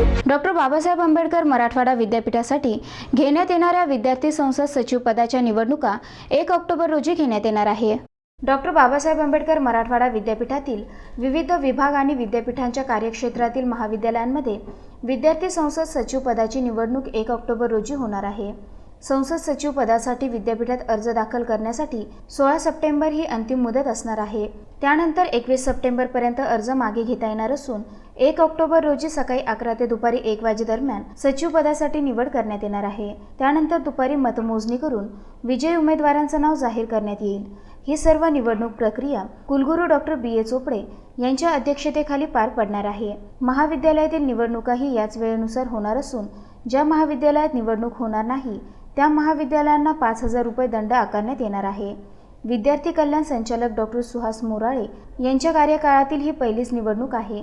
Doctor Babasaheb Ambedkar Marathwada विद्यापीठासाठी घेण्यात येणाऱ्या विद्यार्थी संसद सचिव पदाच्या निवडणुका एक ऑक्टोबर रोजी घेण्यात येणार आहे. डॉक्टर बाबासाहेब आंबेडकर मराठवाडा विद्यापीठातील विविध विभाग आणि विद्यापीठांच्या कार्यक्षेत्रातील महाविद्यालयांमध्ये विद्यार्थी संसद सचिव पदाची निवडणूक एक ऑक्टोबर रोजी होणार आहे. संसद सचिव पदासाठी विद्यापीठात अर्ज दाखल करण्यासाठी सोळा सप्टेंबर ही अंतिम मुदत असणार आहे. त्यानंतर एकवीस सप्टेंबरपर्यंत अर्ज मागे घेता येणार असून एक ऑक्टोबर रोजी सकाळी अकरा ते दुपारी एक वाजेदरम्यान सचिव पदासाठी निवड करण्यात येणार आहे. त्यानंतर दुपारी मतमोजणी करून विजयी उमेदवारांचं नाव जाहीर करण्यात येईल. ही सर्व निवडणूक प्रक्रिया कुलगुरू डॉक्टर बी. ए. चोपडे यांच्या अध्यक्षतेखाली पार पडणार आहे. महाविद्यालयातील निवडणुकाही याच वेळेनुसार होणार असून ज्या महाविद्यालयात निवडणूक होणार नाही त्या महाविद्यालयांना पाच हजार रुपये दंड आकारण्यात येणार आहे. विद्यार्थी कल्याण संचालक डॉक्टर सुहास मोराळे यांच्या कार्यकाळातील ही पहिलीच निवडणूक आहे.